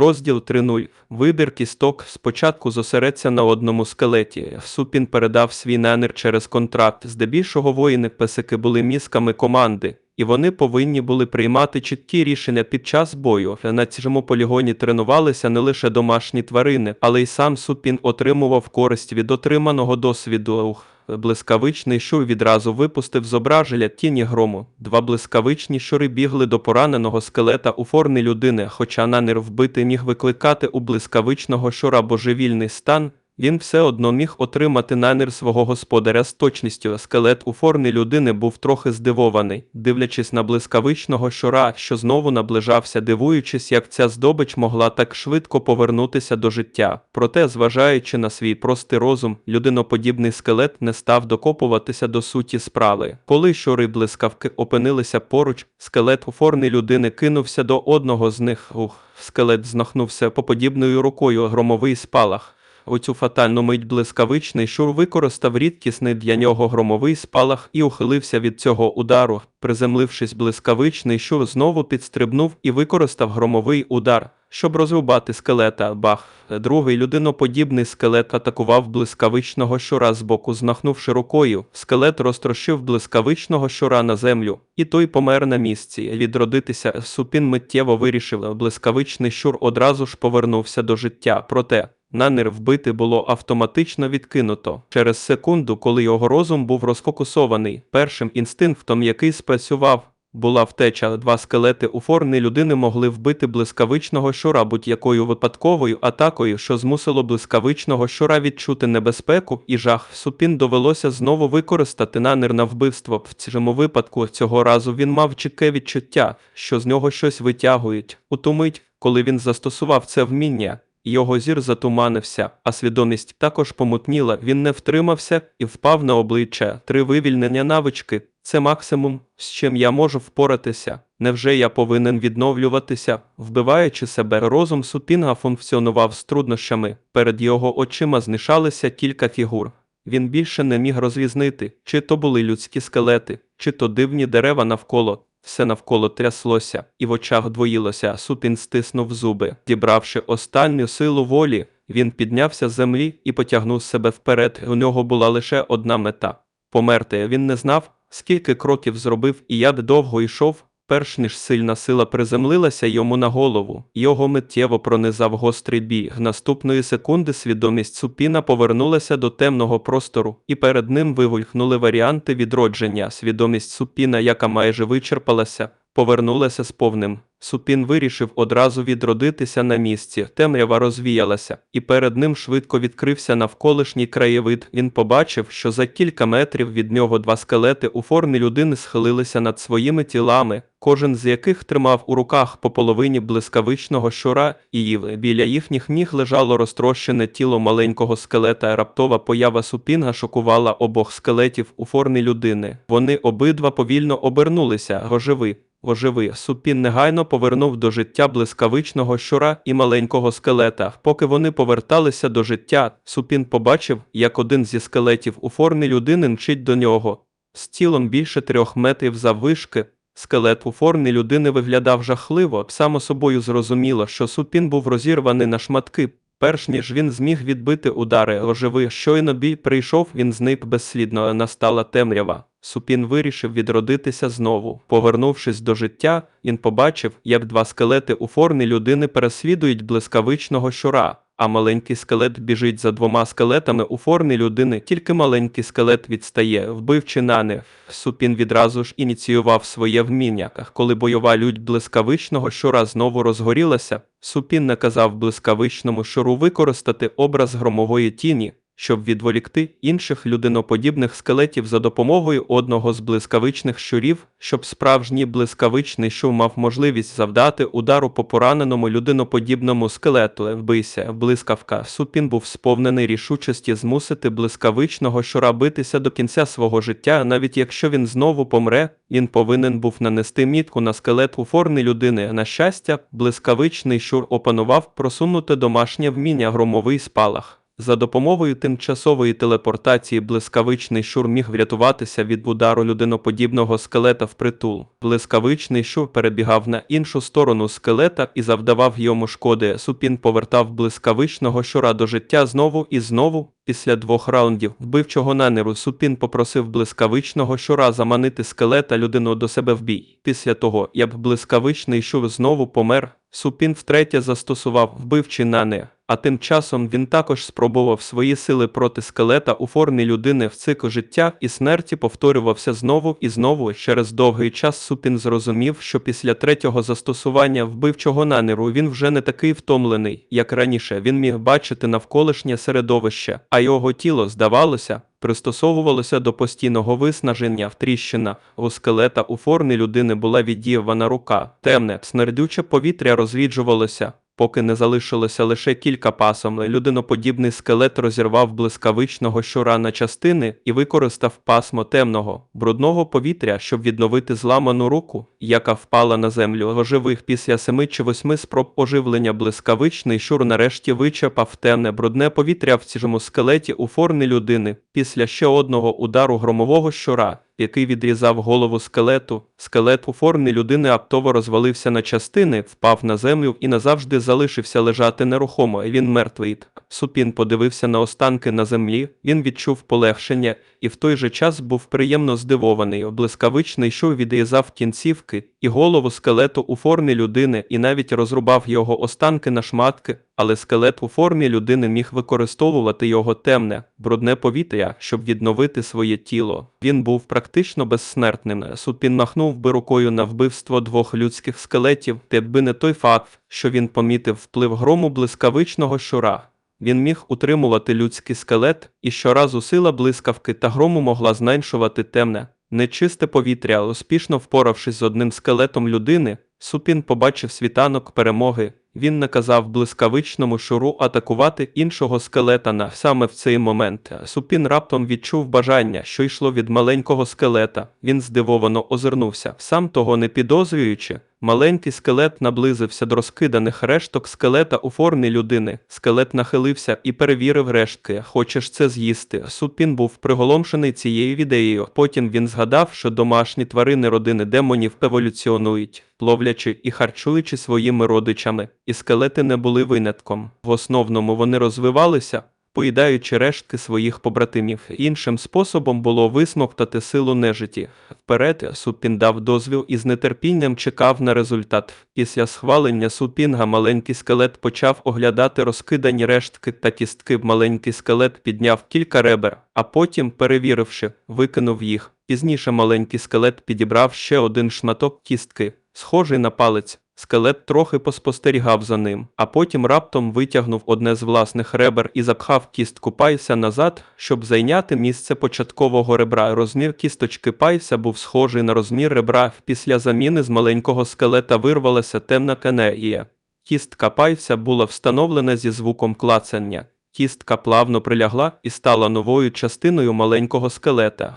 Розділ 3.0. Вибір кісток спочатку зосереться на одному скелеті. Супін передав свій нанир через контракт. Здебільшого воїни песики були мізками команди, і вони повинні були приймати чіткі рішення під час бою. На цьому полігоні тренувалися не лише домашні тварини, але й сам Супін отримував користь від отриманого досвіду. Блискавичний шур відразу випустив зображення тіні грому. Два блискавичні щури бігли до пораненого скелета у формі людини, хоча намір вбитий міг викликати у блискавичного щура божевільний стан. Він все одно міг отримати намір свого господаря з точністю. Скелет у формі людини був трохи здивований, дивлячись на блискавичного щура, що знову наближався, дивуючись, як ця здобич могла так швидко повернутися до життя. Проте, зважаючи на свій простий розум, людиноподібний скелет не став докопуватися до суті справи. Коли щури блискавки опинилися поруч, скелет у формі людини кинувся до одного з них. Ух, скелет знахнувся поподібною рукою громовий спалах. У цю фатальну мить блискавичний щур використав рідкісний для нього громовий спалах і ухилився від цього удару. Приземлившись, блискавичний щур знову підстрибнув і використав громовий удар, щоб розрубати скелета. Бах! Другий людиноподібний скелет атакував блискавичного щура з боку, знахнувши рукою. Скелет розтрощив блискавичного щура на землю, і той помер на місці. Відродитися супін миттєво вирішив. Блискавичний щур одразу ж повернувся до життя. Проте Нанер вбити було автоматично відкинуто. Через секунду, коли його розум був розфокусований, першим інстинктом, який спрацював, була втеча. Два скелети у формі людини могли вбити блискавичного щура будь-якою випадковою атакою, що змусило блискавичного щура відчути небезпеку і жах. Супін довелося знову використати нанир на вбивство. В цьому випадку цього разу він мав чітке відчуття, що з нього щось витягують. У ту мить, коли він застосував це вміння. Його зір затуманився, а свідомість також помутніла. Він не втримався і впав на обличчя. Три вивільнення навички це максимум, з чим я можу впоратися. Невже я повинен відновлюватися, вбиваючи себе? Розум Супінга функціонував з труднощами. Перед його очима знишалися кілька фігур. Він більше не міг розрізнити, чи то були людські скелети, чи то дивні дерева навколо. Все навколо тряслося, і в очах двоїлося. Сутін стиснув зуби. Дібравши останню силу волі, він піднявся з землі і потягнув себе вперед. У нього була лише одна мета померти. Він не знав, скільки кроків зробив і як довго йшов, перш ніж сильна сила приземлилася йому на голову. Його миттєво пронизав гострий бій. Наступної секунди свідомість Супіна повернулася до темного простору, і перед ним вивульхнули варіанти відродження. Свідомість Супіна, яка майже вичерпалася, повернулася з повним. Супін вирішив одразу відродитися на місці. Темрява розвіялася, і перед ним швидко відкрився навколишній краєвид. Він побачив, що за кілька метрів від нього два скелети у формі людини схилилися над своїми тілами, кожен з яких тримав у руках по половині блискавичного щура, і біля їхніх ніг лежало розтрощене тіло маленького скелета. Раптова поява супінга шокувала обох скелетів у формі людини. Вони обидва повільно обернулися, гоживи. Оживи, Супін негайно повернув до життя блискавичного щура і маленького скелета. Поки вони поверталися до життя, Супін побачив, як один зі скелетів у формі людини мчить до нього. З тілом більше трьох метрів заввишки, скелет у формі людини виглядав жахливо, само собою зрозуміло, що Супін був розірваний на шматки. Перш ніж він зміг відбити удари оживи, щойно бій прийшов, він зник безслідно, настала темрява. Супін вирішив відродитися знову. Повернувшись до життя, він побачив, як два скелети у формі людини переслідують блискавичного щура, а маленький скелет біжить за двома скелетами у формі людини, тільки маленький скелет відстає, вбивчи нани. Супін відразу ж ініціював своє вміння. Коли бойова лють блискавичного щура знову розгорілася, Супін наказав блискавичному щуру використати образ громової тіні щоб відволікти інших людиноподібних скелетів за допомогою одного з блискавичних щурів, щоб справжній блискавичний щур мав можливість завдати удару по пораненому людиноподібному скелету. Вбийся, блискавка. Супін був сповнений рішучості змусити блискавичного щура битися до кінця свого життя, навіть якщо він знову помре, він повинен був нанести мітку на скелет у формі людини. На щастя, блискавичний щур опанував просунути домашнє вміння громовий спалах. За допомогою тимчасової телепортації блискавичний щур міг врятуватися від удару людиноподібного скелета впритул. Блискавичний щур перебігав на іншу сторону скелета і завдавав йому шкоди. Супін повертав блискавичного щура до життя знову і знову. Після двох раундів вбивчого нанеру Супін попросив блискавичного щура заманити скелета людину до себе в бій. Після того, як блискавичний щур знову помер, Супін втретє застосував вбивчий нанер. А тим часом він також спробував свої сили проти скелета у формі людини в цикл життя і смерті повторювався знову і знову. Через довгий час Супін зрозумів, що після третього застосування вбивчого нанеру він вже не такий втомлений, як раніше. Він міг бачити навколишнє середовище, а його тіло, здавалося, пристосовувалося до постійного виснаження в тріщина. У скелета у формі людини була віддіювана рука. Темне, смердюче повітря розріджувалося. Поки не залишилося лише кілька пасом, людиноподібний скелет розірвав блискавичного щура на частини і використав пасмо темного, брудного повітря, щоб відновити зламану руку, яка впала на землю. Оживих після семи чи восьми спроб оживлення блискавичний щур нарешті вичерпав темне брудне повітря в цьому скелеті у формі людини. Після ще одного удару громового щура, який відрізав голову скелету. Скелет у формі людини аптово розвалився на частини, впав на землю і назавжди залишився лежати нерухомо. Він мертвий. Супін подивився на останки на землі. Він відчув полегшення і в той же час був приємно здивований. Блискавичний щур відрізав кінцівки і голову скелету у формі людини і навіть розрубав його останки на шматки. Але скелет у формі людини міг використовувати його темне, брудне повітря, щоб відновити своє тіло. Він був практично безсмертним. Супін махнув би рукою на вбивство двох людських скелетів, якби не той факт, що він помітив вплив грому блискавичного щура. Він міг утримувати людський скелет, і щоразу сила блискавки та грому могла зменшувати темне, нечисте повітря, успішно впоравшись з одним скелетом людини, Супін побачив світанок перемоги. Він наказав блискавичному шуру атакувати іншого скелета на саме в цей момент. Супін раптом відчув бажання, що йшло від маленького скелета. Він здивовано озирнувся, сам того не підозрюючи. Маленький скелет наблизився до розкиданих решток скелета у формі людини. Скелет нахилився і перевірив рештки. Хочеш це з'їсти? Супін був приголомшений цією ідеєю. Потім він згадав, що домашні тварини родини демонів еволюціонують, ловлячи і харчуючи своїми родичами, і скелети не були винятком. В основному вони розвивалися. Поїдаючи рештки своїх побратимів, іншим способом було висмоктати силу нежиті. Вперед Супін дав дозвіл і з нетерпінням чекав на результат. Після схвалення Супінга маленький скелет почав оглядати розкидані рештки та кістки. Маленький скелет підняв кілька ребер, а потім, перевіривши, викинув їх. Пізніше маленький скелет підібрав ще один шматок кістки, схожий на палець. Скелет трохи поспостерігав за ним, а потім раптом витягнув одне з власних ребер і запхав кістку пайся назад, щоб зайняти місце початкового ребра. Розмір кісточки пайся був схожий на розмір ребра. Після заміни з маленького скелета вирвалася темна канеїя. Кістка пайся була встановлена зі звуком клацання. Кістка плавно прилягла і стала новою частиною маленького скелета.